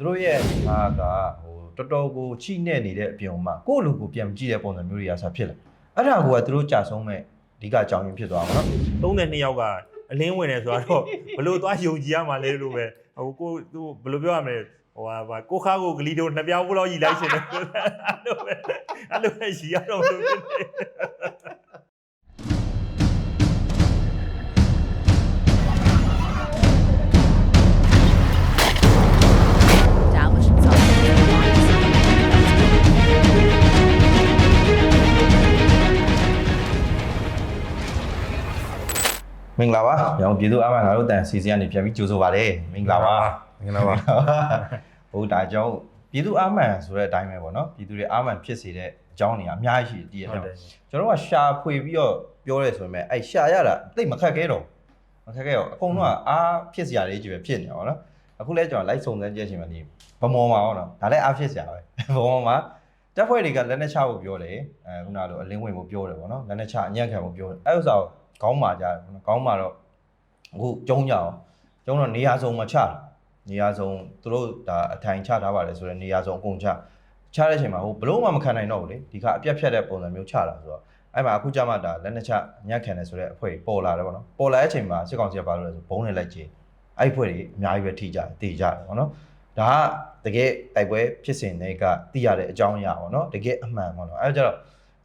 သူတို့ရဲ့ဟာကဟိုတော်တော်ကိုချိနဲ့နေတဲ့အပြင်မှာကိုယ့်လူကိုပြန်မကြည့်တဲ့ပုံစံမျိုးတွေကဆက်ဖြစ်လာအဲ့ဒါကသူတို့ကြာဆုံးမဲ့အဓိကအကြောင်းရင်းဖြစ်သွားမှာနော်32ယောက်ကအလင်းဝင်တယ်ဆိုတော့ဘလို့သွားယုံကြည်ရမှာလဲလို့ပဲဟိုကိုသူဘလို့ပြောရမလဲဟိုဟာဘာကိုခါကိုဂလီတို့နှစ်ပြောင်းဘလို့ကြီးလိုက်ရှင်တယ်အဲ့လိုပဲအဲ့လိုပဲရှိရတော့လို့ဖြစ်တ မင်္ဂလာပါရောင်ပြည်သူအမှန်ငါတို့တန်စီစီကနေပြန်ပြီးကြိုဆိုပါရစေမင်္ဂလာပါမင်္ဂလာပါဟုတ်ဒါကြောင့်ပြည်သူအမှန်ဆိုတဲ့အတိုင်းပဲပေါ့နော်ပြည်သူတွေအမှန်ဖြစ်စေတဲ့အကြောင်းတွေအများကြီးရှိတယ်တည်ရဟုတ်တော့တယ်ကျွန်တော်ကရှာဖွေပြီးတော့ပြောရဲဆိုပေမဲ့အဲ့ရှာရတာတိတ်မခက်ခဲတော့မခက်ခဲတော့အကုန်လုံးကအားဖြစ်စရာလေးကြီးပဲဖြစ်နေတာပေါ့နော်အခုလဲကျွန်တော်လိုက်စုံစမ်းကြည့်ရှင်မှဒီဗမော်မှာပေါ့နော်ဒါလည်းအားဖြစ်စရာပဲဗမော်မှာတက်ဖွဲ့တွေကလက်နဲ့ချဖို့ပြောတယ်အဲခုနကတော့အလင်းဝင်ဖို့ပြောတယ်ပေါ့နော်လက်နဲ့ချအညံ့ခံဖို့ပြောတယ်အဲ့ဥစ္စာကို ခေါင်းမာကြတယ်ပေါ့နော်ခေါင်းမာတော့အခုကျုံးကြအောင်ကျုံးတော့နေရာစုံမှာချတယ်နေရာစုံသူတို့ဒါအထိုင်ချထားပါတယ်ဆိုတော့နေရာစုံအကုန်ချချတဲ့အချိန်မှာဟိုဘလို့မှမခံနိုင်တော့ဘူးလေဒီကအပြတ်ဖြတ်တဲ့ပုံစံမျိုးချတာဆိုတော့အဲ့မှာအခုကြမှာဒါလက်နှစ်ချညက်ခံတယ်ဆိုတဲ့အဖွဲ့ကြီးပေါ်လာတယ်ပေါ့နော်ပေါ်လာတဲ့အချိန်မှာစစ်ကောင်စီကဘာလုပ်လဲဆိုဘုံနဲ့လိုက်ကြည့်အဲ့အဖွဲ့ကြီးအများကြီးပဲထိကြတယ်တေကြတယ်ပေါ့နော်ဒါကတကယ်တိုက်ပွဲဖြစ်စဉ်တွေကသိရတဲ့အကြောင်းအရာပေါ့နော်တကယ်အမှန်ပေါ့နော်အဲ့ဒါကြတော့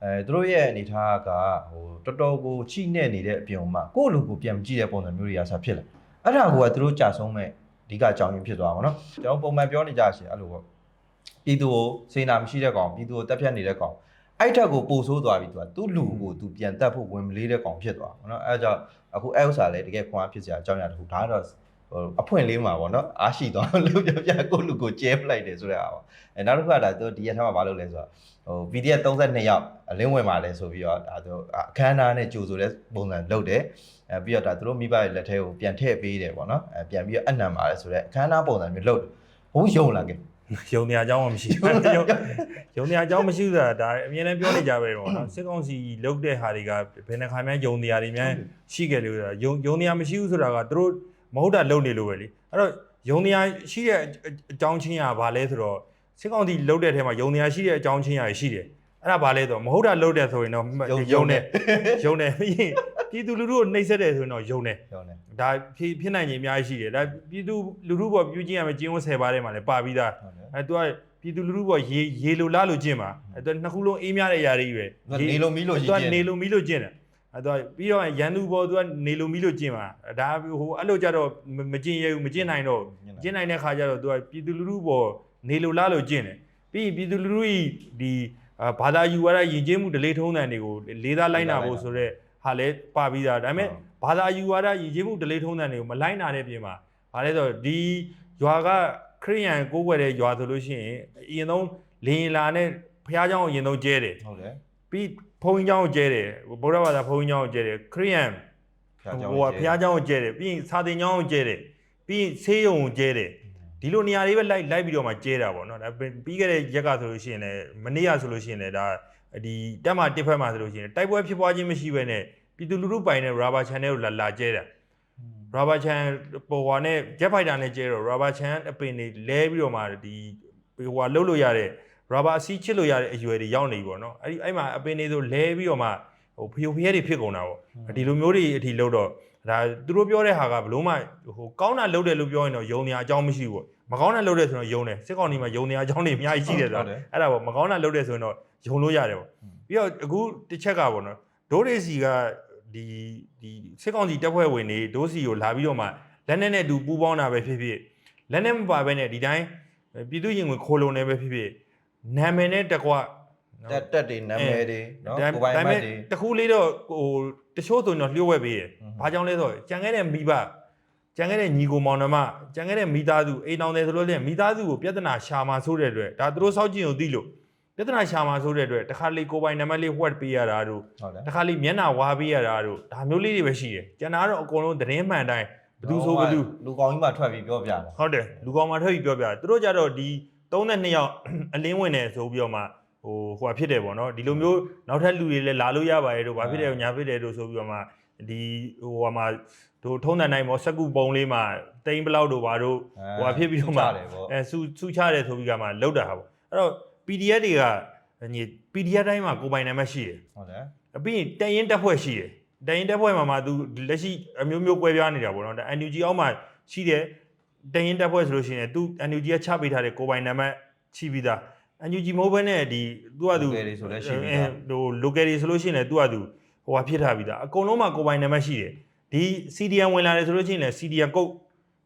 အဲသူတို့ရဲ့အနေထားကဟိုတော်တော်ကိုချိနဲ့နေတဲ့အပြင်မှာကိုယ့်လူကိုပြန်ကြည့်တဲ့ပုံစံမျိုးတွေရာစားဖြစ်လာအဲ့ဒါကသူတို့ကြာဆုံးမဲ့အဓိကအကြောင်းရင်းဖြစ်သွားပါတော့ကျွန်တော်ပုံမှန်ပြောနေကြရှင်အဲ့လိုပေါ့ပြည်သူကိုစေနာမရှိတဲ့ကောင်ပြည်သူကိုတက်ဖြတ်နေတဲ့ကောင်အဲ့ထက်ကိုပိုဆိုးသွားပြီသူကသူ့လူကိုသူပြန်တက်ဖို့ဝင်မလေးတဲ့ကောင်ဖြစ်သွားပါတော့အဲ့ဒါကြောင့်အခုအဲ့ဥစ္စာလည်းတကယ်ခွန်အားဖြစ်စရာအကြောင်းအရာတစ်ခုဒါကတော့ အဖွင့်လေးမှာပေါ့နော်အားရှိသွားလို့ပြပြကိုယ့်လူကိုကျဲပလိုက်တယ်ဆိုတဲ့အားပေါ့အဲနောက်တစ်ခုကဒါသူဒီရက်ထားမှာဘာလုပ်လဲဆိုတော့ဟို PDF 32ယောက်အလင်းဝင်ပါလဲဆိုပြီးတော့ဒါသူအခမ်းအနားနဲ့ကြိုဆိုတဲ့ပုံစံလုပ်တယ်အဲပြီးတော့ဒါသူတို့မိဘရဲ့လက်ထဲကိုပြန်ထည့်ပေးတယ်ပေါ့နော်အဲပြန်ပြီးတော့အနံပါလဲဆိုတဲ့အခမ်းအနားပုံစံမျိုးလုပ်တယ်ဘုံယုံလာခဲ့ယုံနေအကြောင်းမှမရှိဘူးယုံယုံနေအကြောင်းမရှိဘူးဆိုတာဒါအမြဲတမ်းပြောနေကြပဲတော့နော်စစ်ကောင်စီလုတ်တဲ့ဟာတွေကဘယ်နှခါမှယုံနေရတွေများရှိခဲ့လို့ဆိုတာယုံယုံနေရမရှိဘူးဆိုတာကသူတို့ မဟုတ်တာလုတ်နေလို့ပဲလေအဲ့တော့ယုံနေရရှိတဲ့အကြောင်းချင်းကဘာလဲဆိုတော့စစ်ကောင်စီလုတ်တဲ့ထဲမှာယုံနေရရှိတဲ့အကြောင်းချင်းရရှိတယ်အဲ့ဒါဘာလဲဆိုတော့မဟုတ်တာလုတ်တဲ့ဆိုရင်တော့ယုံနေယုံနေပြီးရင်ပြည်သူလူထုကိုနှိပ်စက်တယ်ဆိုရင်တော့ယုံနေယုံတယ်ဒါဖြစ်ဖြစ်နိုင်ခြင်းအများကြီးရှိတယ်ဒါပြည်သူလူထုပေါ်ပြုကျင့်ရမယ်ကျင့်ဝတ်ဆယ်ပါးထဲမှာလည်းပါပြီးသားဟုတ်တယ်အဲသူကပြည်သူလူထုပေါ်ရေရေလိုလားလို့ကျင့်ပါအဲသူကနှစ်ခုလုံးအေးမြတဲ့အရာတွေပဲသူကနေလိုမီလို့ရှိသူကချင်းနေလိုမီလို့ကျင့်တယ် အဲသူကပြီးတော့ရန်သူပေါ်သူကနေလိုမီလို့ကျင့်ပါဒါဟိုအဲ့လိုကြတော့မမကျင့်ရဘူးမကျင့်နိုင်တော့ဘူးကျင့်နိုင်တဲ့ခါကျတော့သူကပြည်သူလူထုပေါ်နေလိုလားလို့ကျင့်တယ်ပြီးရင်ပြည်သူလူထုဤဒီအာဘာသာယူဝါဒယဉ်ကျေးမှုဒလေးထုံးတန်တွေကိုလေးစားလိုက်နာဖို့ဆိုတော့ဟာလဲပါပြီးသားဒါပေမဲ့ ဘာသာယူဝါဒရည်ကြီးမှုဒလေးထုံးတဲ့တွေကိုမလိုက်နာတဲ့ပြင်မှာဗါလဲဆိုတော့ဒီရွာကခရိယန်ကိုးကွယ်တဲ့ရွာဆိုလို့ရှိရင်အရင်ဆုံးလင်လာနဲ့ဖះเจ้าကိုအရင်ဆုံးကျဲတယ် ဟုတ်တယ် ပြီး ဘုံကျောင်းကိုကျဲတယ်ဗုဒ္ဓဘာသာဘုံကျောင်းကိုကျဲတယ်ခရိယန်ဟိုကဘုရားကျောင်းကိုကျဲတယ်ပြီးရင်စာသင်ကျောင်းကိုကျဲတယ်ပြီးရင်ဆေးရုံကိုကျဲတယ်ဒီလိုနေရာတွေပဲလိုက်လိုက်ပြီးတော့မှကျဲတာပေါ့နော်ဒါပြီးခဲ့တဲ့ရက်ကဆိုလို့ရှိရင်လည်းမနေ့ကဆိုလို့ရှိရင်လည်းဒါဒီတက်မှတစ်ဖက်မှာဆိုလို့ရှိရင်တိုက်ပွဲဖြစ်ပွားခြင်းမရှိဘဲနဲ့ပြည်သူလူထုပိုင်တဲ့ rubber channel ကိုလာလာကျဲတာ rubber channel ပေါ်ဟာနဲ့ jet fighter နဲ့ကျဲတော့ rubber channel အပင်တွေလဲပြီးတော့မှဒီဟိုဟာလှုပ်လို့ရတဲ့ rubber အစီးချစ်လို့ရတဲ့အရွယ်တွေရောက်နေပြီပေါ့နော်အဲ့ဒီအဲ့မှာအပင်တွေဆိုလဲပြီးတော့မှဟိုဖျို့ဖျဲတွေဖြစ်ကုန်တာပေါ့ဒီလိုမျိုးတွေအထိလှုပ်တော့ဒါသူတို့ပြောတဲ့ဟာကဘလို့မှဟိုကောင်းတာလှုပ်တယ်လို့ပြောရင်တော့ယုံနေအကြောင်းမရှိဘူးပေါ့မကောင်းတာလှုပ်တယ်ဆိုတော့ယုံတယ်စစ်ကောင်ဒီမှာယုံနေအကြောင်းတွေအများကြီးရှိတယ်ဆိုတော့အဲ့ဒါပေါ့မကောင်းတာလှုပ်တယ်ဆိုရင်တော့ယုံလို့ရတယ်ပေါ့ပြီးတော့အခုတစ်ချက်ကပေါ့နော်ဒိုးဒေစီကဒီဒီစစ်ကောင်စီတပ်ဖွဲ့ဝင်တွေဒိုးစီကိုလာပြီးတော့မှလက်နက်နဲ့တူပူးပေါင်းတာပဲဖြစ်ဖြစ်လက်နက်မပါဘဲနဲ့ဒီတိုင်းပြည်သူရင်ဝင်ခိုးလုံနေပဲဖြစ်ဖြစ် နာမည်နဲ့တကွတက်တက်တွေနာမည်တွေနော်ဒါကိုပိုင်ဒါမပေတ်မဲ့တွေတခုလေးတော့ဟိုတချို့ဆိုရင်တော့လျှို့ဝှက်ပေးတယ်อืม။ဘာကြောင့်လဲဆိုတော့ကြံခဲ့တဲ့မိဘကြံခဲ့တဲ့ညီကိုမောင်နှမကြံခဲ့တဲ့မိသားစုအိမ်တော်တယ်ဆိုလို့လည်းမိသားစုကိုပြဿနာရှာမှာဆိုတဲ့အတွက်ဒါသူတို့စောက်ကြည့်အောင်သိလို့ပြဿနာရှာမှာဆိုတဲ့အတွက်တခါလေကိုပိုင်နံပါတ်လေးဝှက်ပေးရတာတို့ဟုတ်တယ်တခါလေမျက်နှာဝါပေးရတာတို့ဒါမျိုးလေးတွေပဲရှိတယ်။ကျန်တာကတော့အကုန်လုံးသတင်းမှန်တိုင်းဘယ်သူဆိုဘယ်သူလူကောင်းကြီးမှထွက်ပြီးပြောပြတာဟုတ်တယ်လူကောင်မှထွက်ပြီးပြောပြတယ်သူတို့ကြတော့ဒီ 32ယောက်အလင်းဝင်တယ်ဆိုပြီးတော့မှဟိုဟိုဟာဖြစ်တယ်ပေါ့နော်ဒီလိုမျိုးနောက်ထပ်လူတွေလည်းလာလို့ရပါတယ်တို့ဘာဖြစ်တယ်ညာဖြစ်တယ်တို့ဆိုပြီးတော့မှဒီဟိုဟာမှာတို့ထုံးတဲ့နိုင်မောစက်ကူပုံလေးမှာတိန်ဘလောက်တို့ဘာတို့ဟိုဟာဖြစ်ပြီးတော့မှတယ်ပေါ့အဲစူစူချတယ်ဆိုပြီးကမှလောက်တာဟာပေါ့အဲ့တော့ PDF တွေကညီ PDF တိုင်းမှာကိုယ်ပိုင်နာမည်ရှိတယ်ဟုတ်တယ်အပြီးရင်တရင်တက်ဖွဲ့ရှိတယ်တရင်တက်ဖွဲ့မှာမှ तू လက်ရှိအမျိုးမျိုးကွဲပြားနေတာပေါ့နော်ဒါ NUG အောက်မှာရှိတယ် တရင်တက်ဖွဲ့ဆိုလို့ရှိရင် तू NUG ကချပေးထားတဲ့ကိုယ်ပိုင်နာမည်ရှိပြီးသား NUG မဟုတ်ဘဲနဲ့ဒီ तू က तू ကယ်တွေဆိုလည်းရှိပြီးသား ဟို local တွေဆိုလို့ရှိရင်လည်း तू က तू ဟိုဟာဖြစ်ထားပြီးသားအကုန်လုံးမှာကိုယ်ပိုင်နာမည်ရှိတယ်ဒီ CDN ဝင်လာတယ်ဆိုလို့ရှိရင်လည်း CDN ကုတ်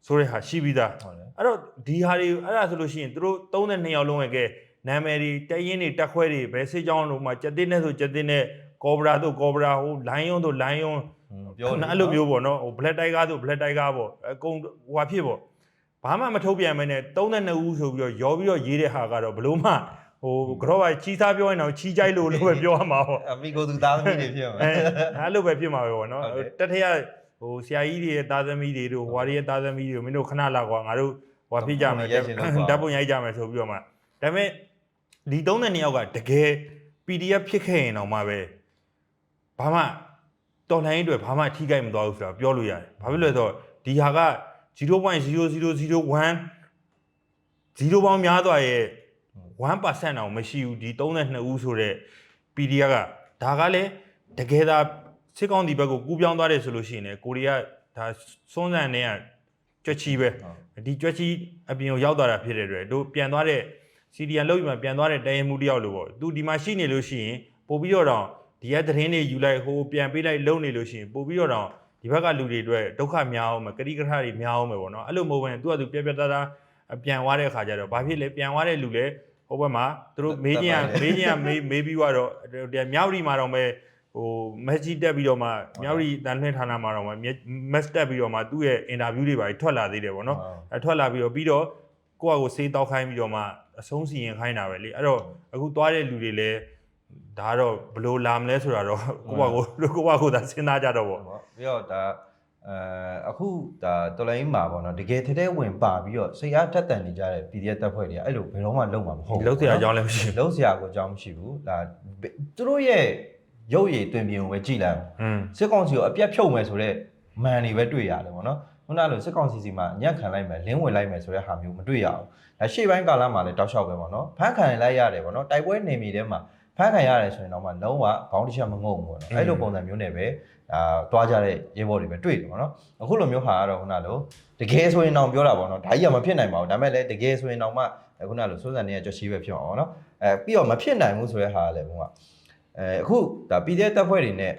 ဆိုတဲ့ဟာရှိပြီးသား ဟုတ်တယ် အဲ့တော့ဒီဟာတွေအဲ့ဒါဆိုလို့ရှိရင်သူတို့32ယောက်လုံးရဲ့ကဲနာမည်တွေတက်ရင်တွေတက်ခွဲတွေဘယ်စစ်ကြောင်းတို့မှာကြက်တင်းနဲ့ဆိုကြက်တင်းနဲ့ကောဘရာတို့ကောဘရာဟိုလိုင်းယွန်းတို့လိုင်းယွန်း ပြော အဲ့လိုမျိုးပေါ့နော်ဟို black tiger တို့ black tiger ပေါ့အကုန်ဟိုဟာဖြစ်ပေါ့ ဘာမှမထုတ်ပြန်မနဲ့32ဦးဆိုပြီးတော့ရောပြီးတော့ရေးတဲ့ဟာကတော့ဘလို့မှဟိုကတော့ကချီးစားပြောရင်တော့ချီးကြိုက်လို့လို့ပဲပြောရမှာပေါ့အမိကိုသူသားသမီးတွေဖြစ်မှာအဲအဲ့လိုပဲဖြစ်မှာပဲပေါ့နော်ဟုတ်တယ်တထရဟိုဆရာကြီးတွေရဲ့သားသမီးတွေတို့ဟွာတွေရဲ့သားသမီးတွေတို့မင်းတို့ခဏလာကွာငါတို့ဟွာဖြစ်ကြမယ်ရိုက်ချင်လို့ကွာဓာတ်ပုံရိုက်ကြမယ်ဆိုပြီးတော့မှဒါပေမဲ့ဒီ32ယောက်ကတကယ် PDF ဖြစ်ခဲ့ရင်တော့မှပဲဘာမှတော်လိုင်းအတွက်ဘာမှထိခိုက်မသွားဘူးဆိုတာပြောလို့ရတယ်ဘာဖြစ်လို့လဲဆိုတော့ဒီဟာက 0.0001 0ပေါင်းများစွာရဲ့1%အောင်မရှိဘူးဒီ32ဦးဆိုတဲ့ PDF ကဒါကလည်းတကယ်သာစစ်ကောင်ဒီဘက်ကိုကူးပြောင်းသွားတယ်ဆိုလို့ရှိရင်လည်းကိုရီးယားဒါစွန်းစံနေကကြွက်ချီပဲဒီကြွက်ချီအပြင်ကိုရောက်သွားတာဖြစ်တဲ့အတွက်တို့ပြန်သွားတဲ့ CDN လောက်ပြီးမှပြန်သွားတဲ့တရင်မှုတယောက်လို့ပေါ့သူဒီမှာရှိနေလို့ရှိရင်ပို့ပြီးတော့တော့ဒီရဲ့သတင်းတွေယူလိုက်ဟိုပြန်ပေးလိုက်လုံနေလို့ရှိရင်ပို့ပြီးတော့တော့ ဒီဘက်ကလူတွေအတွက်ဒုက္ခများအောင်မယ်ကတိကထတွေများအောင်မယ်ပေါ့နော်အဲ့လိုမဟုတ်ဘဲနဲ့သူကသူပြက်ပြက်သားသားပြန်သွားတဲ့အခါကျတော့ဘာဖြစ်လဲပြန်သွားတဲ့လူလဲဟိုဘက်မှာသူတို့မေးချင်းကမေးချင်းကမေးမေးပြီးတော့မြောက်ရီမှာတော့ပဲဟိုမက်ကြီးတက်ပြီးတော့မှမြောက်ရီတန်လှည့်ဌာနမှာတော့မှမက်တက်ပြီးတော့မှသူ့ရဲ့အင်တာဗျူးတွေပါထွက်လာသေးတယ်ပေါ့နော်အထွက်လာပြီးတော့ပြီးတော့ကိုယ့်အကိုစေးတောက်ခိုင်းပြီးတော့မှအဆုံးစီရင်ခိုင်းတာပဲလေအဲ့တော့အခုသွားတဲ့လူတွေလည်း ဒါကတော့ဘယ်လိုလာမလဲဆိုတာတော့ကိုယ့်အကိုကိုယ့်အကိုသာစဉ်းစားကြတော့ပေါ့ပေါ့ပြီးတော့ဒါအဲအခုဒါတော်လိုင်းမှာပေါ့နော်တကယ်ထဲထဲဝင်ပါပြီးတော့စိတ်အားထက်သန်နေကြတဲ့ PDF တပ်ဖွဲ့တွေကအဲ့လိုဘယ်တော့မှလုံးမှာမဟုတ်ဒီလုံးစရာအကြောင်းလည်းမရှိဘူးလုံးစရာကိုအကြောင်းမရှိဘူးဒါသူတို့ရဲ့ရုပ်ရည်တွင်ပြင်ကိုပဲကြည်လိုက်အောင်อืมစစ်ကောင်စီကိုအပြတ်ဖြုတ်မယ်ဆိုတော့မန်တွေပဲတွေ့ရတယ်ပေါ့နော်ခုနကလိုစစ်ကောင်စီစီမှာညံ့ခံလိုက်မယ်လင်းဝင်လိုက်မယ်ဆိုတဲ့ဟာမျိုးမတွေ့ရအောင်ဒါရှေ့ပိုင်းကာလမှာလည်းတောက်လျှောက်ပဲပေါ့နော်ဖန်ခံလိုက်ရတယ်ပေါ့နော်တိုက်ပွဲနေမီထဲမှာ ဖန်ခံရတယ်ဆိုရင်တော့မှလုံးဝခေါင်းတစ်ချက်မငုံဘူးပေါ့နော်အဲ့လိုပုံစံမျိုးနဲ့ပဲအာတွားကြတဲ့ရေဘော်တွေပဲတွေ့တယ်ပေါ့နော်အခုလိုမျိုးဟာကတော့ခုနလိုတကယ်ဆိုရင်တော့ပြောတာပေါ့နော်ဒါကြီးကမဖြစ်နိုင်ပါဘူးဒါပေမဲ့လည်းတကယ်ဆိုရင်တော့မှခုနလိုစိုးစံနေတဲ့ကြွရှိပဲဖြစ်အောင်ပေါ့နော်အဲပြီးတော့မဖြစ်နိုင်ဘူးဆိုတဲ့ဟာကလည်းဘုံကအဲအခုဒါ PDF တပ်ဖွဲ့တွေနဲ့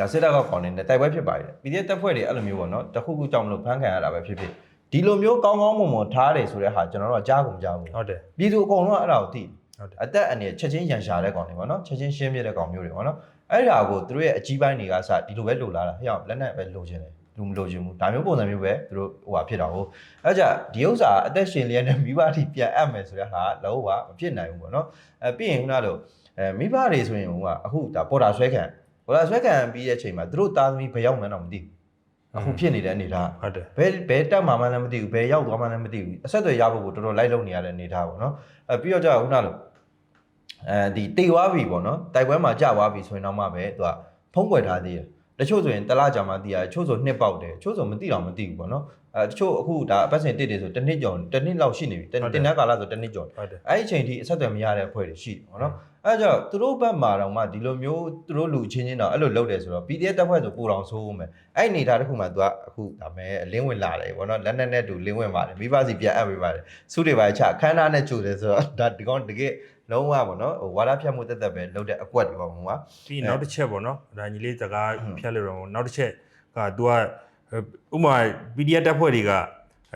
ဒါစစ်တပ်ကခေါင်းနေတဲ့တိုက်ပွဲဖြစ်ပါတယ်။ PDF တပ်ဖွဲ့တွေအဲ့လိုမျိုးပေါ့နော်တခုခုကြောင့်မလို့ဖမ်းခံရတာပဲဖြစ်ဖြစ်ဒီလိုမျိုးကောင်းကောင်းမွန်မွန်ထားတယ်ဆိုတဲ့ဟာကျွန်တော်တို့ကကြားကုန်ကြားဘူးဟုတ်တယ်။ပြည်သူအကုန်လုံးကအဲ့ဒါကိုသိတယ်ဟုတ်တယ် အသက်အနေနဲ့ချက်ချင်းရန်ရှာတဲ့ကောင်တွေပေါ့နော်ချက်ချင်းရှင်းပြတဲ့ကောင်မျိုးတွေပေါ့နော်အဲ့ဒါကိုသူတို့ရဲ့အကြီးပိုင်းတွေကစဒီလိုပဲလိုလာတာဟဲ့အောင်လက်နဲ့ပဲလိုချင်တယ်လူမလိုချင်ဘူးဒါမျိုးပုံစံမျိုးပဲသူတို့ဟိုဟာဖြစ်တာဟုတ်အဲ့ကြဒီဥစ္စာအသက်ရှင်လျက်နဲ့မိဘတွေပြန်အပ်မယ်ဆိုတဲ့ဟာလောကမဖြစ်နိုင်ဘူးပေါ့နော်အဲပြီးရင်ခုနလိုအဲမိဘတွေဆိုရင်ဟိုကအခုဒါပေါ်တာဆွဲခံပေါ်တာဆွဲခံပြီးတဲ့အချိန်မှာသူတို့သားသမီးဘယ်ရောက်မှန်းတော့မသိဘူး အခုဖြစ်နေတဲ့အနေထားဟုတ်တယ်ဘယ်ဘယ်တက်မှမှလည်းမသိဘူးဘယ်ရောက်သွားမှလည်းမသိဘူးအဆက်အသွယ်ရဖို့ကိုတော်တော်လိုက်လုံနေရတဲ့အနေထားပေါ့နော်အဲပြီးတော့ကြာခုနလိုအဲဒီတိတ်သွားပြီပေါ့နော်တိုက်ပွဲမှာကြာသွားပြီဆိုရင်တော့မှပဲသူကဖုံးကွယ်ထားသေးတယ်တချို့ဆိုရင်တစ်လကြာမှသိရတယ်တချို့ဆိုနှစ်ပေါက်တယ်တချို့ဆိုမသိတော့မသိဘူးပေါ့နော် အဲတချို့အခုဒါအပတ်စဉ်တစ်တွေဆိုတစ်နှစ်ကျော်တစ်နှစ်လောက်ရှိနေပြီတစ်နှစ်တဲ့ကာလဆိုတစ်နှစ်ကျော်ဟုတ်တယ်အဲ့ဒီအချိန်ထိအဆက်အသွယ်မရတဲ့အဖွဲ့တွေရှိတယ်ပေါ့နော်အဲ့ဒါကြောင့်သူတို့ဘက်မှာတော့မှဒီလိုမျိုးသူတို့လူချင်းချင်းတော့အဲ့လိုလုပ်တယ်ဆိုတော့ PDF တပ်ဖွဲ့ဆိုပိုတော်ဆိုးဦးမယ်အဲ့ဒီအနေထားတစ်ခုမှသူကအခုဒါမဲ့အလင်းဝင်လာတယ်ပေါ့နော်လက်နက်နဲ့တူလင်းဝင်ပါတယ်မိဘစီပြန်အပ်ပေးပါတယ်စုတွေပါချအခမ်းအနားနဲ့ကြိုတယ်ဆိုတော့ဒါဒီကောင်တကယ်လုံးဝပေါ့နော်ဟိုဝါဒဖြတ်မှုတက်တက်ပဲလုပ်တဲ့အကွက်တွေပေါ့ကွာပြီးနောက်တစ်ချက်ပေါ့နော်ဒါညီလေးစကားဖြတ်လို့တော့နောက်တစ်ချက်က तू က ဥမာ PDF တက်ဖွဲ့တွေက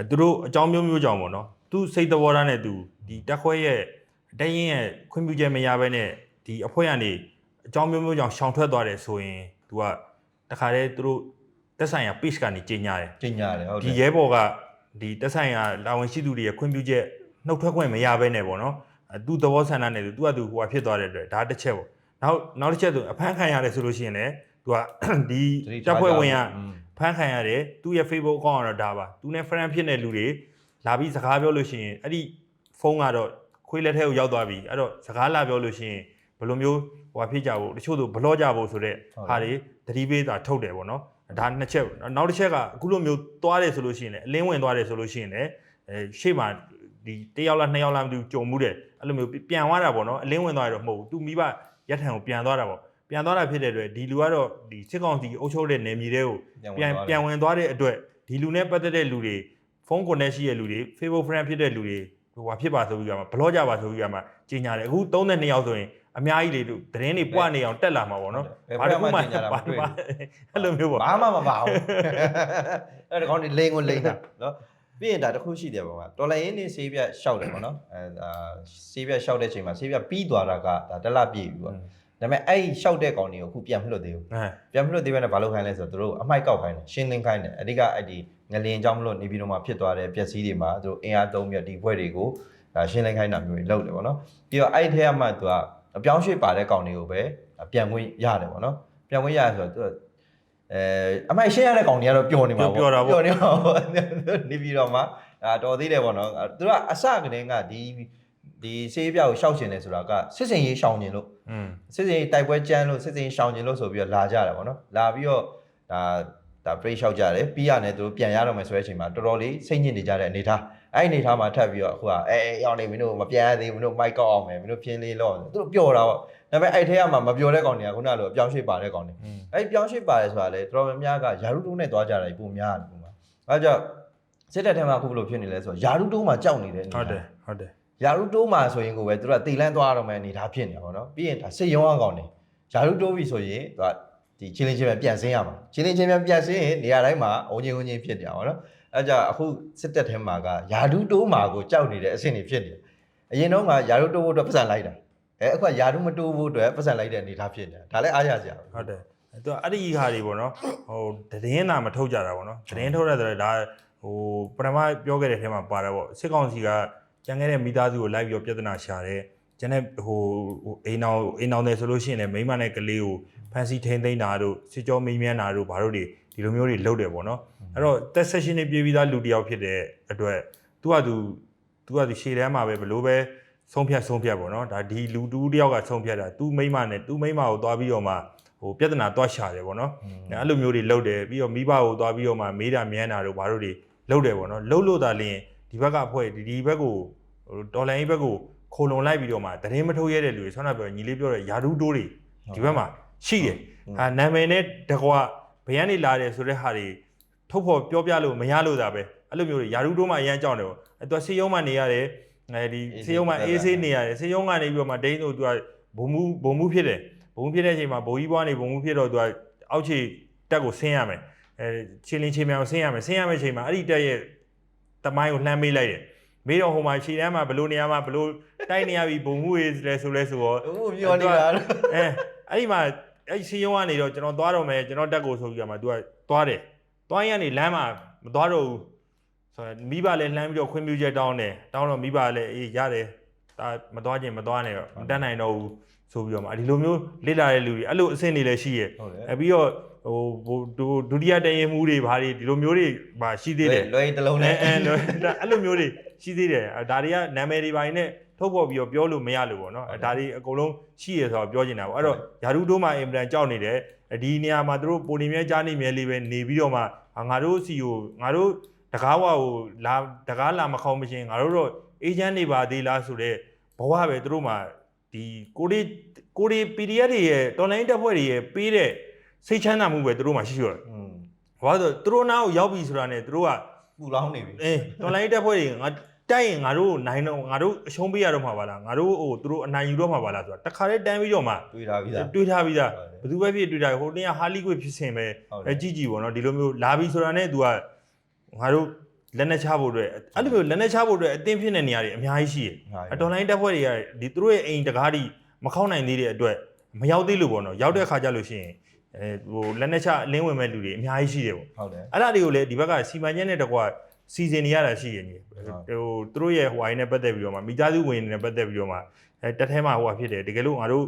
သူတို့အကြောင်းမျိုးမျိုးကြောင့်ပေါ့နော်သူစိတ်သဘောထားနဲ့သူဒီတက်ခွဲရဲ့တရင်ရဲ့ခွင့်ပြုချက်မရဘဲနဲ့ဒီအဖွဲ့ကနေအကြောင်းမျိုးမျိုးကြောင့်ရှောင်ထွက်သွားတယ်ဆိုရင် तू ကတခါတည်းသူတို့တက်ဆိုင်ရာ page ကနေကြီးညာတယ် ကျင်ညာတယ်ဟုတ်တ ဒီ ယ် ရဲဘော်ကဒီတက်ဆိုင်ရာလာဝင်ရှိသူတွေရဲ့ခွင့်ပြုချက်နှုတ်ထွက်ခွင့်မရဘဲနဲ့ပေါ့နော်အဲသူသဘောဆန္ဒနဲ့သူသူကသူဟိုဟာဖြစ်သွားတဲ့အတွက်ဒါတစ်ချက်ပေါ့နောက်နောက်တစ်ချက်ဆိုအဖမ်းခံရတယ်ဆိုလို့ရှိရင်လည်းသူက ဒီ သတိ တပ်ဖွဲ့ဝင်က อืม ဖမ်းခံရတယ်သူ့ရဲ့ Facebook account ကတော့ဒါပါသူနဲ့ friend ဖြစ်တဲ့လူတွေလာပြီးစကားပြောလို့ရှိရင်အဲ့ဒီဖုန်းကတော့ခွေးလက်ထဲကိုရောက်သွားပြီအဲ့တော့စကားလာပြောလို့ရှိရင်ဘယ်လိုမျိုးဟိုဟာဖြစ်ကြဖို့တချို့ဆိုဘလော့ကြဖို့ဆိုတော့ဟာတွေသတိပေးတာထုတ်တယ်ပေါ့နော်ဒါနှစ်ချက်နောက်တစ်ချက်ကအခုလိုမျိုးသွားတယ်ဆိုလို့ရှိရင်လည်းအလင်းဝင်သွားတယ်ဆိုလို့ရှိရင်လည်းအဲရှေ့မှာဒီတစ်ယောက်လားနှစ်ယောက်လားမသိဘူးကြုံမှုတယ်အဲ့လိုမျိုးပြန်သွားတာပေါ့နော်အလင်းဝင်သွားရတော့မဟုတ်ဘူးသူမိဘရက်ထံကိုပြန်သွားတာပေါ့ ပြန်သွားတာဖြစ်တဲ့အတွက်ဒီလူကတော့ဒီစစ်ကောင်စီအုပ်ချုပ်တဲ့နယ်မြေတွေကိုပြန်ပြန်ဝင်သွားတဲ့အတွက်ဒီလူနဲ့ပတ်သက်တဲ့လူတွေဖုန်းကွန်နက်ရှိတဲ့လူတွေ Facebook friend ဖြစ်တဲ့လူတွေဟိုဟာဖြစ်ပါဆိုပြီးတော့မှဘလော့ကြပါဆိုပြီးတော့မှကြီးညာတယ်အခု32ယောက်ဆိုရင်အများကြီးလေတို့သတင်းတွေပွားနေအောင်တက်လာမှာပေါ့နော်ဘာတစ်ခုမှညတာမတွေ့အဲ့လိုမျိုးပေါ့ဘာမှမပါဘူးအဲ့ဒါကောင်းနေလိန်ကိုလိန်တာနော်ပြီးရင်ဒါတစ်ခုရှိတယ်ပေါ့ကွာတော်လိုင်းရင်းနေဆေးပြရှောက်တယ်ပေါ့နော်အဲဒါဆေးပြရှောက်တဲ့ချိန်မှာဆေးပြပြီးသွားတာကဒါတစ်လပြည့်ပြီပေါ့ ဒါပေမဲ့အဲ့ရှောက်တဲ့ကောင်တွေကိုအခုပြန်မလွတ်သေးဘူးအဲပြန်မလွတ်သေးဘဲနဲ့ဘာလုပ်ခိုင်းလဲဆိုတော့သူတို့အမိုက်ကောက်ခိုင်းတယ်ရှင်းလင်းခိုင်းတယ်အဓိကအဲ့ဒီငလင်ကြောင့်မလို့နေပြီးတော့မှဖြစ်သွားတဲ့ပျက်စီးတွေမှာသူတို့အင်အားသုံးပြီးတော့ဒီဘွဲတွေကိုဒါရှင်းလင်းခိုင်းတာမျိုးတွေလုပ်တယ်ပေါ့နော်ပြီးတော့အဲ့ဒီထဲကမှသူကအပြောင်းရွှေ့ပါတဲ့ကောင်တွေကိုပဲပြန်ခွင့်ရတယ်ပေါ့နော်ပြန်ခွင့်ရတယ်ဆိုတော့သူကအဲအမိုက်ရှင်းရတဲ့ကောင်တွေကတော့ပျော်နေမှာပေါ့ပျော်နေမှာပေါ့နေပြီးတော့မှဒါတော်သေးတယ်ပေါ့နော်သူတို့ကအစကတည်းကဒီ ဒီဆေးပြကိုရှောက်ရှင်တယ်ဆိုတာကစစ်စင်ရေးရှောင်ကျင်လို့อืมစစ်စင်ရေးတိုက်ပွဲကြမ်းလို့စစ်စင်ရေးရှောင်ကျင်လို့ဆိုပြီးတော့လာကြတာပေါ့နော်လာပြီးတော့ဒါဒါပရိရှောက်ကြတယ်ပြီးရတယ်သူတို့ပြန်ရတော့မယ်ဆိုတဲ့အချိန်မှာတော်တော်လေးစိတ်ညစ်နေကြတဲ့အနေထားအဲ့အနေထားမှာထပ်ပြီးတော့အခုကအဲအဲရောက်နေမင်းတို့မပြန်ရသေးဘူးမင်းတို့မိုက်ကောက်အောင်မယ်မင်းတို့ဖြင်းလေးလောက်သူတို့ပျော်တာပေါ့ဒါပေမဲ့အဲ့ထဲကမှမပျော်တဲ့ကောင်တွေကခုနလိုအပြောင်းရွှေ့ပါတဲ့ကောင်တွေအဲ့ပြောင်းရွှေ့ပါတယ်ဆိုတာလေတော်တော်များများကယာရုတုံးနဲ့သွားကြတာပုံများတယ်ပုံမှာအဲကြောင့်စစ်တပ်ထဲမှာအခုဘယ်လိုဖြစ်နေလဲဆိုတော့ယာရုတုံးမှာကြောက်နေတယ်ဟုတ်တယ်ဟုတ်တယ် ယာရုတိုးမှာဆိုရင်ကိုပဲသူတို့ကတေလန်းသွားတော့မယ်အနေထားဖြစ်နေတာပေါ့နော်ပြီးရင်ဒါစစ်ရုံးအောင်ကောင်းတယ်ယာရုတိုးပြီဆိုရင်သူကဒီချင်းလင်းချင်းပဲပြန်ဆင်းရမှာချင်းလင်းချင်းပဲပြန်ဆင်းရင်နေရာတိုင်းမှာအုံချင်းအုံချင်းဖြစ်နေတာပေါ့နော်အဲကြအခုစစ်တပ်ထဲမှာကယာရုတိုးမှာကိုကြောက်နေတဲ့အဆင့်တွေဖြစ်နေတယ်အရင်တော့ကယာရုတိုးဖို့အတွက်ပတ်စံလိုက်တာအဲအခုကယာရုမတိုးဖို့အတွက်ပတ်စံလိုက်တဲ့အနေထားဖြစ်နေတာဒါလည်းအားရစရာပဲဟုတ်တယ်အဲ့တော့အဲ့ဒီဟာတွေပေါ့နော်ဟိုသတင်းသာမထုတ်ကြတာပေါ့နော်သတင်းထုတ်ရတဲ့ဒါဟိုပထမပြောခဲ့တဲ့ထဲမှာပါတယ်ပေါ့စစ်ကောင်စီက ကြံခဲ့တဲ့မိသားစုကိုလိုက်ပြီးတော့ပြဿနာရှာတယ်ကျန်တဲ့ဟိုဟိုအိမ်အောင်အိမ်အောင်တယ်ဆိုလို့ရှိရင်လည်းမိန်းမနဲ့ကလေးကိုဖန်စီထိန်းသိမ်းတာတို့စစ်ကြောမိန်းမြန်းတာတို့ဘာတို့တွေဒီလိုမျိုးတွေလုပ်တယ်ပေါ့နော်အဲ့တော့တက်ဆက်ရှင်နေပြေးပြီးသားလူတစ်ယောက်ဖြစ်တဲ့အတွက်သူကသူသူကသူရှေ့တန်းမှာပဲဘလို့ပဲဆုံးဖြတ်ဆုံးဖြတ်ပေါ့နော်ဒါဒီလူတူတစ်ယောက်ကဆုံးဖြတ်တာသူမိန်းမနဲ့သူမိန်းမကိုသွားပြီးတော့မှဟိုပြဿနာသွားရှာတယ်ပေါ့နော်အဲ့လိုမျိုးတွေလုပ်တယ်ပြီးတော့မိဘကိုသွားပြီးတော့မှမေးတာမြန်းတာတို့ဘာတို့တွေလုပ်တယ်ပေါ့နော်လုပ်လို့သာလျင် ဒီဘက်ကအဖွဲ့ဒီဒီဘက်ကိုဟိုဒေါ်လာရေးဘက်ကိုခိုလုံလိုက်ပြီးတော့မှသတင်းမထုတ်ရတဲ့လူတွေဆောင်းနာပြောညီလေးပြောတဲ့ယာဒူးတိုးတွေဒီဘက်မှာရှိတယ်ဟာနာမည်နဲ့တကွာဘယန်းနေလာတယ်ဆိုတဲ့ဟာတွေထုတ်ဖို့ပြောပြလို့မရလို့သာပဲအဲ့လိုမျိုးတွေယာဒူးတိုးမှအရန်ကြောက်တယ်ပေါ့အဲ့တော့ဆေးရုံမှနေရတယ်အဲဒီဆေးရုံမှအေးဆေးနေရတယ်ဆေးရုံကနေပြီးတော့မှဒိန်းတို့သူကဘုံမှုဘုံမှုဖြစ်တယ်ဘုံမှုဖြစ်တဲ့အချိန်မှာဘိုးကြီးဘွားနေဘုံမှုဖြစ်တော့သူကအောက်ခြေတက်ကိုဆင်းရမယ်အဲချင်းလင်းချင်းမြောင်ဆင်းရမယ်ဆင်းရမယ့်အချိန်မှာအဲ့ဒီတက်ရဲ့ တမိုင်းကိုလှမ်းမေးလိုက်တယ်မေးတော့ဟိုမှာခြေတန်းမှာဘလို့နေရာမှာဘလို့တိုက်နေရပြီဘုံမှုရေးလဲဆိုလဲဆိုတော့အခုမျောနေတာတော့အဲအဲ့ဒီမှာအဲ့ဒီစီယုံကနေတော့ကျွန်တော်သွားတော့မယ်ကျွန်တော်တက်ကိုဆိုပြီးတော့မှ तू ကသွားတယ်သွားရင်ကနေလမ်းမှာမသွားတော့ဘူးဆိုတော့မိဘလည်းလှမ်းပြီးတော့ခွင့်ပြုချက်တောင်းတယ်တောင်းတော့မိဘလည်းအေးရတယ်ဒါမသွားခြင်းမသွားနဲ့တော့မတက်နိုင်တော့ဘူး ဆိုပြီးတော့မှဒီလိုမျိုးလေ့လာတဲ့လူတွေအဲ့လိုအဆင့်တွေလည်းရှိရဲ့ဟုတ်တယ်အဲပြီးတော့ဟိုဟိုဒုဒုတိယတရင်မှုတွေဘာတွေဒီလိုမျိုးတွေပါရှိသေးတယ်လွယ်ရင်တစ်လုံးအဲနဲ့အဲလိုအဲ့လိုမျိုးတွေရှိသေးတယ်အဲဒါတွေကနာမည်တွေပိုင်းနဲ့ထုတ်ဖော်ပြီးတော့ပြောလို့မရလို့ပေါ့နော်အဲဒါတွေအကုန်လုံးရှိရဆိုတော့ပြောချင်တာပေါ့အဲ့တော့ယာရုတို့မှအင်ပလန်ကြောက်နေတယ်ဒီနေရာမှာသူတို့ပိုနေမြဲကြားနေမြဲလေးပဲနေပြီးတော့မှဟာငါတို့စီကိုငါတို့တကားဝါကိုလာတကားလာမခေါမချင်းငါတို့တော့အေဂျင့်နေပါသေးလားဆိုတော့ဘဝပဲသူတို့မှ ဒီကိုရီကိုရီ PDF တွေရဲ့ online တက်ဖွဲ့တွေရဲ့ပေးတဲ့စိတ်ချမ်းသာမှုပဲသူတို့မှရှိရှိရတယ် อืม ဘာလို့လဲဆိုတော့သူတို့နားကိုရောက်ပြီဆိုတာနဲ့သူတို့က ပူလောင်းနေပြီ အေး online တက်ဖွဲ့တွေငါတိုက်ရင်ငါတို့နိုင်တော့ငါတို့အရှုံးပေးရတော့မှာပါလားငါတို့ဟိုသူတို့အနိုင်ယူတော့မှာပါလားဆိုတာတခါတည်းတန်းပြီးတော့မှ တွေးထားပြီးသား တွေးထားပြီးသား ဟုတ်တယ် ဘယ်သူပဲဖြစ်တွေးထားဟိုတင်းကဟာလီကွေဖြစ်စင်ပဲ ဟုတ်တယ် အဲကြည့်ကြည့်ပေါ့နော်ဒီလိုမျိုးလာပြီဆိုတာနဲ့ तू ကငါတို့ လက်နဲ့ချဖို့အတွက်အဲ့လိုမျိုးလက်နဲ့ချဖို့အတွက်အတင်းဖြစ်တဲ့နေရာတွေအများကြီးရှိတယ်အတော်လိုင်းတက်ဖွဲ့တွေကဒီသူတို့ရဲ့အိမ်တကားဒီမခောက်နိုင်သေးတဲ့အတွက်မရောက်သေးလို့ပေါ့နော်ရောက်တဲ့ခါကျလို့ရှိရင်အဲဟိုလက်နဲ့ချအလင်းဝင်မဲ့လူတွေအများကြီးရှိတယ်ပေါ့ဟုတ်တယ်အဲ့ဒါတွေကိုလည်းဒီဘက်ကစီမံချက်နဲ့တကွာစီစဉ်နေရတာရှိရင်ကြီးဟိုသူတို့ရဲ့ဟိုအိုင်းနဲ့ပတ်သက်ပြီးတော့မှမိသားစုဝင်တွေနဲ့ပတ်သက်ပြီးတော့မှအဲတက်ထဲမှာဟိုဟာဖြစ်တယ်တကယ်လို့ငါတို့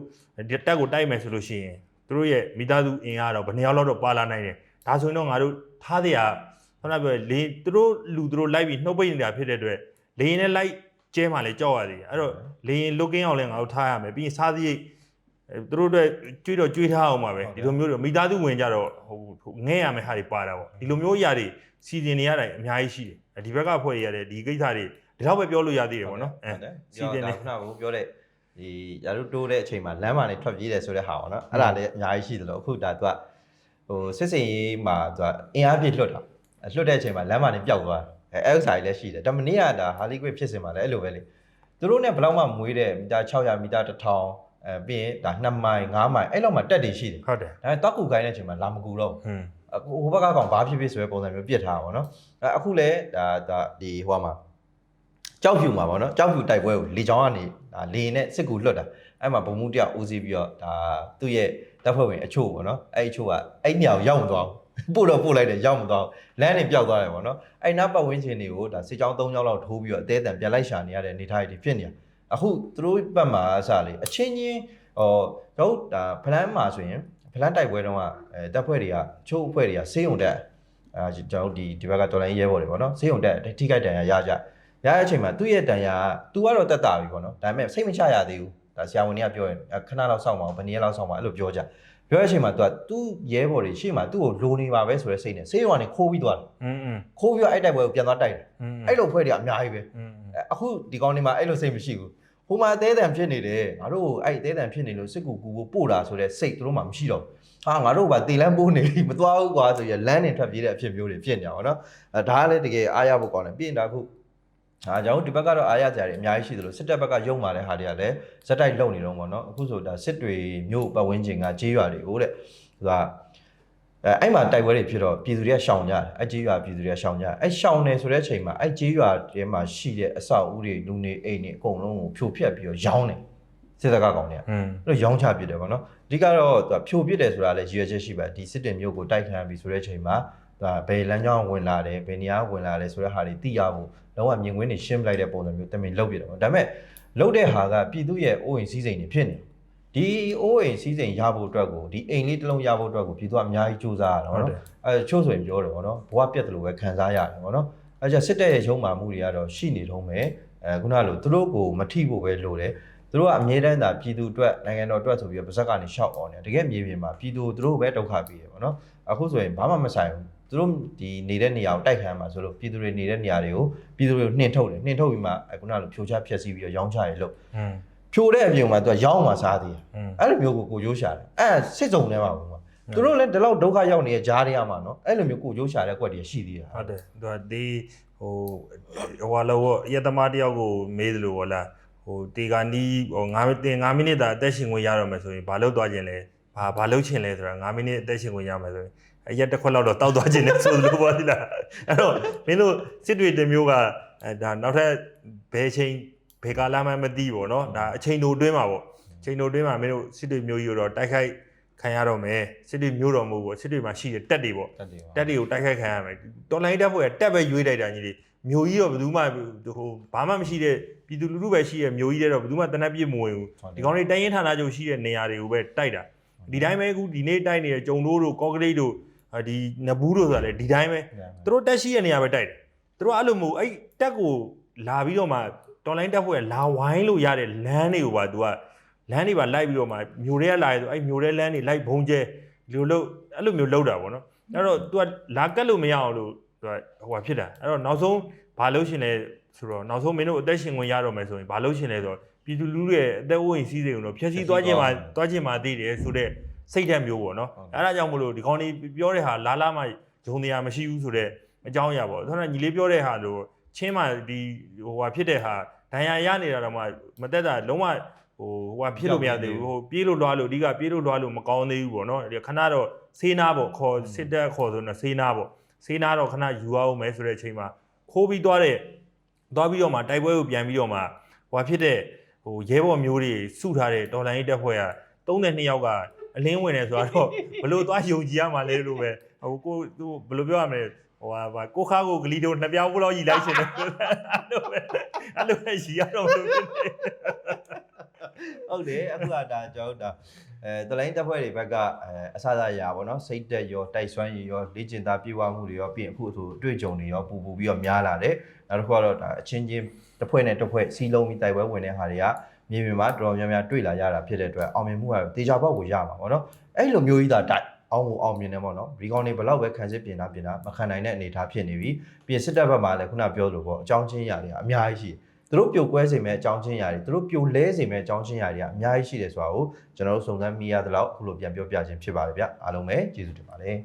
ဒီတက်ကိုတိုက်မယ်ဆိုလို့ရှိရင်သူတို့ရဲ့မိသားစုအင်အားတော့ဘယ်နှစ်ယောက်လောက်တော့ပါလာနိုင်တယ်ဒါဆိုရင်တော့ငါတို့ထားတဲ့ဟာ ခဏပြောလေသူတို့လူသူတို့လိုက်ပြီးနှုတ်ပိတ်နေတာဖြစ်တဲ့အတွက်လေရင်နဲ့လိုက်ကျဲမှလည်းကြောက်ရသေးတယ်အဲ့တော့လေရင်လုတ်ကင်းအောင်လည်းငါတို့ထားရမယ်ပြီးရင်စားစရိတ်အဲသူတို့အတွက်ကြွေးတော့ကြွေးထားအောင်ပါပဲဒီလိုမျိုးတွေမိသားစုဝင်ကြတော့ဟိုဟိုငဲ့ရမယ့်ဟာတွေပါတာပေါ့ဒီလိုမျိုးຢာတွေစီစဉ်နေရတာအများကြီးရှိတယ်အဲဒီဘက်ကဖွဲ့ရတဲ့ဒီကိစ္စတွေဒီတော့ပဲပြောလို့ရသေးတယ်ပေါ့နော်အဲစီစီတစဉ်နေနေခုနကပြောတဲ့ဒီရာတို့တိုးတဲ့အချိန်မှာလမ်းမှာနေထွက်ပြေးတယ်ဆိုတဲ့ဟာပေါ့နော်အဲ့ဒါလည်းအများကြီးရှိတယ်လို့အခုဒါသူကဟိုစစ်စင်ရေးမှာသူကအင်အားပြည့်လွတ်တာအဲ့ လွတ်တဲ့အချိန်မှာလမ်းမှာနေပျောက်သွားတယ်အဲအဲ့ဥစ္စာကြီးလည်းရှိတယ်ဒါမနေ့ကဒါဟာလီကွစ်ဖြစ်စင်မှာလည်းအဲ့လိုပဲလေသူတို့နဲ့ဘယ်လောက်မှမွေးတဲ့မီတာ600မီတာ1000အဲပြီးရင်ဒါ2မိုင်5မိုင်အဲ့လောက်မှတက်တည်ရှိတယ်ဟုတ်တယ်ဒါပေမဲ့တောက်ကူကိုင်းတဲ့အချိန်မှာလာမကူတော့ဘူးဟွန်းအခုဟိုဘက်ကကောင်ဘာဖြစ်ဖြစ်ဆိုတဲ့ပုံစံမျိုးပြစ်ထားတာပေါ့နော်အဲအခုလည်းဒါဒါဒီဟိုမှာကြောက်ဖြူမှာပေါ့နော်ကြောက်ဖြူတိုက်ပွဲကိုလေချောင်းကနေဒါလေနဲ့စစ်ကူလွတ်တာအဲ့မှာဘုံမှုတယောက်ဦးစီးပြီးတော့ဒါသူ့ရဲ့တပ်ဖွဲ့ဝင်အချို့ပေါ့နော်အဲ့အချို့ကအဲ့ညောင်ရောက်မသွားဘူး ပို့တော့ပို့လိုက်တယ်ရောက်မသွားဘူးလမ်းနေပျောက်သွားတယ်ပေါ့နော်အဲ့နောက်ပတ်ဝန်းကျင်တွေကိုဒါစစ်ကြောင်း၃ကြောင်းလောက်ထိုးပြီးတော့အသေးအတန်ပြန်လိုက်ရှာနေရတဲ့အနေအထားတွေဖြစ်နေတာအခုသူတို့ဘက်မှာအစားလေအချင်းချင်းဟောတို့ဒါဖလန်းမှာဆိုရင်ဖလန်တိုက်ပွဲတုန်းကအဲတပ်ဖွဲ့တွေကချို့အဖွဲ့တွေကစေးုံတက်အဲကျွန်တော်တို့ဒီဒီဘက်ကတော်လိုင်းရဲဘော်တွေပေါ့နော်စေးုံတက်ထိခိုက်တန်ရာရကြရတဲ့အချိန်မှာသူ့ရဲ့တန်ရာက तू ကတော့တက်တာပြီပေါ့နော်ဒါပေမဲ့စိတ်မချရသေးဘူးဒါဆရာဝန်တွေကပြောရင်အဲခဏလောက်စောင့်ပါအောင်ဘယ်နည်းလောက်စောင့်ပါအဲ့လိုပြောကြ ပြောရချိန်မှာသူကသူ့ရဲဘော်တွေရှေ့မှာသူ့ကိုလိုနေပါပဲဆိုတဲ့စိတ်နဲ့ဆေးရုံကနေခိုးပြီးသွားတယ်อืม။ခိုးပြီးတော့အဲ့တိုက်ပွဲကိုပြန်သွားတိုက်တယ်။အဲ့လိုဖွဲ့တွေကအများကြီးပဲ။အခုဒီကောင်းနေမှာအဲ့လိုစိတ်မရှိဘူး။ဟိုမှာအသေးတံဖြစ်နေတယ်။ငါတို့အဲ့အသေးတံဖြစ်နေလို့စစ်ကူကူကိုပို့တာဆိုတဲ့စိတ်သူတို့မှမရှိတော့ဘူး။ဟာငါတို့ကတေလန်းပိုးနေပြီမသွားဘူးကွာဆိုရလမ်းနေထွက်ပြေးတဲ့အဖြစ်မျိုးတွေဖြစ်နေအောင်နော်။အဲဒါကလည်းတကယ်အားရဖို့ကောင်းတယ်။ပြီးရင်ဒါခု ဟာကျွန်တော်ဒီဘက်ကတော့အားရကြတယ်အများကြီးရှိသလိုစစ်တပ်ဘက်ကရုံမာတဲ့ဟာတွေကလည်းဇက်တိုက်လုံနေတော့ပေါ့နော်အခုဆိုဒါစစ်တွေမြို့ပတ်ဝန်းကျင်ကကြေးရွာတွေကိုတဲ့သူကအဲအဲ့မှာတိုက်ပွဲတွေဖြစ်တော့ပြည်သူတွေကရှောင်ကြတယ်အကြေးရွာပြည်သူတွေကရှောင်ကြတယ်အဲ့ရှောင်နေဆိုတဲ့အချိန်မှာအဲ့ကြေးရွာထဲမှာရှိတဲ့အဆောက်အဦတွေလူနေအိမ်တွေအကုန်လုံးကိုဖြိုဖျက်ပြီးတော့ရောင်းတယ်စစ်တပ်ကကောင်တွေကอืมအဲ့လိုရောင်းချပစ်တယ်ဗောနော်အဓိကတော့သူကဖြိုပစ်တယ်ဆိုတာလည်းရည်ရွယ်ချက်ရှိပါတယ်ဒီစစ်တင်မျိုးကိုတိုက်ခန်းပြီဆိုတဲ့အချိန်မှာ ဒါဘယ်လမ်းကြောင်းဝင်လာတယ်ဘယ်နေရာဝင်လာတယ်ဆိုတဲ့ဟာတွေသိရဖို့လုံးဝမြင်ကွင်းတွေရှင်းပလိုက်တဲ့ပုံစံမျိုးတမင်လုပ်ပြတယ်ဗောဒါပေမဲ့လုပ်တဲ့ဟာကပြည်သူရဲ့အိုးအိမ်စည်းစိမ်တွေဖြစ်နေတယ်ဒီအိုးအိမ်စည်းစိမ်ရဖို့အတွက်ကိုဒီအိမ်လေးတစ်လုံးရဖို့အတွက်ကိုပြည်သူကအများကြီးစူးစမ်းရတာဗောဟုတ်နော်တယ်အဲချို့ဆိုရင်ပြောတယ်ဗောနော်ဘဝပြတ်တယ်လို့ပဲခံစားရတယ်ဗောနော်အဲကြင့်စစ်တပ်ရဲ့ရုံမာမှုတွေကတော့ရှိနေတော့မယ်အဲခုနကလိုသူတို့ကိုမထိဖို့ပဲလိုတယ်သူတို့ကအမြဲတမ်းသာပြည်သူအတွက်နိုင်ငံတော်အတွက်ဆိုပြီးတော့ဗစက်ကနေရှောက်အောင်နေတကယ်မြေပြင်မှာပြည်သူသူတို့ပဲဒုက္ခပေးတယ်ဗောနော်အခုဆိုရင်ဘာမှမဆိုင်ဘူး သူတို့ဒီနေတဲ့နေရာကိုတိုက်ခံမှာဆိုလို့ပြည်သူတွေနေတဲ့နေရာတွေကိုပြည်သူတွေကိုနှင်ထုတ်တယ်နှင်ထုတ်ပြီးမှခုနလိုဖြိုချဖြက်စီးပြီးတော့ရောင်းချရလို့ဖြိုတဲ့အပြင်မှာသူကရောင်းမှစားသေးတယ်အဲ့လိုမျိုးကိုကိုရိုးရှာတယ်အဲ့စစ်စုံထဲမှာဘူးမှာသူတို့လည်းဒီလောက်ဒုက္ခရောက်နေတဲ့ကြားထဲမှာနော်အဲ့လိုမျိုးကိုရိုးရှာတဲ့ကွက်တွေရှိသေးတာဟုတ်တယ်သူကဒီဟိုဟိုလောရသမားတယောက်ကိုမေးသလိုဟောလားဟိုတေဂာနီးဟို9တင်9မိနစ်တာအသက်ရှင်ခွင့်ရတော့မယ်ဆိုရင်ဘာလုပ်သွားခြင်းလဲဘာဘာလုပ်ခြင်းလဲဆိုတာ9မိနစ်အသက်ရှင်ခွင့်ရမယ်ဆိုရင် အရက်တစ်ခွက်လောက်တော့တောက်သွားခြင်းလဲဆိုလိုပါလိလားအဲ့တော့မင်းတို့စစ်တွေတစ်မျိုးကအဲဒါနောက်ထပ်ဘယ်ချိန်ဘယ်ကာလမှမသိဘူးเนาะဒါအချိန်တိုအတွင်းမှာပေါ့အချိန်တိုအတွင်းမှာမင်းတို့စစ်တွေမျိုးကြီးတော့တိုက်ခိုက်ခံရတော့မယ်စစ်တွေမျိုးတော်မဟုတ်ဘူးစစ်တွေမှာရှိတဲ့တက်တွေပေါ့ တက်တယ်ပါ တက်တွေကိုတိုက်ခိုက်ခံရမယ်တော်လိုင်းတက်ဖွဲ့ကတက်ပဲရွေးလိုက်တာကြီးလေမျိုးကြီးတော့ဘယ်သူမှဟိုဘာမှမရှိတဲ့ပြည်သူလူထုပဲရှိတဲ့မျိုးကြီးတဲ့တော့ဘယ်သူမှတနက်ပြစ်မဝင်ဘူးဒီကောင်တွေတိုင်းရင်ဌာနချုပ်ရှိတဲ့နေရာတွေကိုပဲတိုက်တာဒီတိုင်းပဲအခုဒီနေ့တိုက်နေတဲ့ဂျုံတို့တို့ကော့ကရိတ်တို့ ဒီနဘူးတို့ဆိုတာလေဒီတိုင်းပဲသူတို့တက်ရှိရနေရာပဲတိုက်တယ်သူတို့အဲ့လိုမျိုးအဲ့တက်ကိုလာပြီးတော့မှတော်လိုင်းတက်ဖို့ရလာဝိုင်းလို့ရတဲ့လမ်းတွေကိုပါသူကလမ်းတွေပါလိုက်ပြီးတော့မှမြို့တွေကလာရဆိုအဲ့မြို့တွေလမ်းတွေလိုက်ဘုံကျဲလူလို့အဲ့လိုမျိုးလောက်တာပေါ့နော်အဲ့တော့ तू ကလာကတ်လို့မရအောင်လို့သူကဟိုဟာဖြစ်တာအဲ့တော့နောက်ဆုံးဘာလို့ရှင်လဲဆိုတော့နောက်ဆုံးမင်းတို့အသက်ရှင်ခွင့်ရတော့မယ်ဆိုရင်ဘာလို့ရှင်လဲဆိုတော့ပြည်သူလူတွေရဲ့အသက်အိုးအိမ်စည်းစိမ်ကိုတော့ဖျက်ဆီးသွားခြင်းမှာသွားခြင်းမှာသိတယ်ဆိုတော့ စိတ်ဓာတ်မျိုးပေါ့နော်အဲ့ဒါကြောင့်မလို့ဒီကောင်းလေးပြောတဲ့ဟာလာလာမှဂျုံတရားမရှိဘူးဆိုတော့အကြောင်းအရာပေါ့ဆိုတော့ညီလေးပြောတဲ့ဟာလို့ချင်းမှဒီဟိုဟာဖြစ်တဲ့ဟာဒဏ်ရာရနေတာတော့မှမတက်တာလုံးဝဟိုဟိုဟာဖြစ်လို့မရသေးဘူးဟိုပြေးလို့လွားလို့အဓိကပြေးလို့လွားလို့မကောင်းသေးဘူးပေါ့နော်ခဏတော့ဆေးနာပေါ့ခေါ်စစ်တက်ခေါ်ဆိုတော့ဆေးနာပေါ့ဆေးနာတော့ခဏယူအောင်မယ်ဆိုတဲ့အချိန်မှာခိုးပြီးသွားတဲ့သွားပြီးတော့မှတိုက်ပွဲကိုပြန်ပြီးတော့မှဟိုဖြစ်တဲ့ဟိုရဲဘော်မျိုးတွေစုထားတဲ့တော်လိုင်းရေးတပ်ဖွဲ့က32ယောက်က အလင်းဝင်တယ်ဆိုတော့ဘလို့သွားယုံကြည်ရမှာလဲလို့ပဲဟိုကိုသူဘလို့ပြောရမလဲဟိုဟာဗာကိုခါကိုဂလီတို့နှစ်ပြောင်းဘူးလောက်ကြီးလိုက်ရှင်တယ်အဲ့လိုပဲအဲ့လိုပဲရှိရတော့လို့ဖြစ်နေဟုတ်တယ်အခုကဒါကျွန်တော်တို့ဒါအဲတလိုင်းတပ်ဖွဲ့တွေဘက်ကအဲအဆအဆရာပေါ့နော်စိတ်တက်ရောတိုက်စွမ်းရည်ရောလေ့ကျင့်သားပြေဝမှုတွေရောပြီးရင်အခုဆိုအတွေ့အကြုံတွေရောပူပူပြီးတော့များလာတယ်နောက်တစ်ခုကတော့ဒါအချင်းချင်းတစ်ဖွဲ့နဲ့တစ်ဖွဲ့စီးလုံးပြီးတိုက်ပွဲဝင်တဲ့ဟာတွေက မြေပြင်မှာတော်တော်များများတွေ့လာရတာဖြစ်တဲ့အတွက်အောင်မြင်မှုကတေချာပေါက်ကိုရမှာပေါ့နော်အဲ့လိုမျိုးကြီးသာတိုက်အောင်ကိုအောင်မြင်တယ်ပေါ့နော်ဒီကောင်တွေဘလောက်ပဲခံစစ်ပြင်တာပြင်တာမခံနိုင်တဲ့အနေအထားဖြစ်နေပြီပြင်စစ်တပ်ဘက်မှာလည်းခုနပြောလို့ပေါ့အကြောင်းချင်းရာတွေကအများကြီးရှိတယ်သူတို့ပြိုကွဲစေမဲ့အကြောင်းချင်းရာတွေသူတို့ပြိုလဲစေမဲ့အကြောင်းချင်းရာတွေကအများကြီးရှိတယ်ဆိုတာကိုကျွန်တော်တို့စုံစမ်းမိရသလောက်အခုလိုပြန်ပြောပြခြင်းဖြစ်ပါတယ်ဗျအားလုံးပဲကျေးဇူးတင်ပါတယ်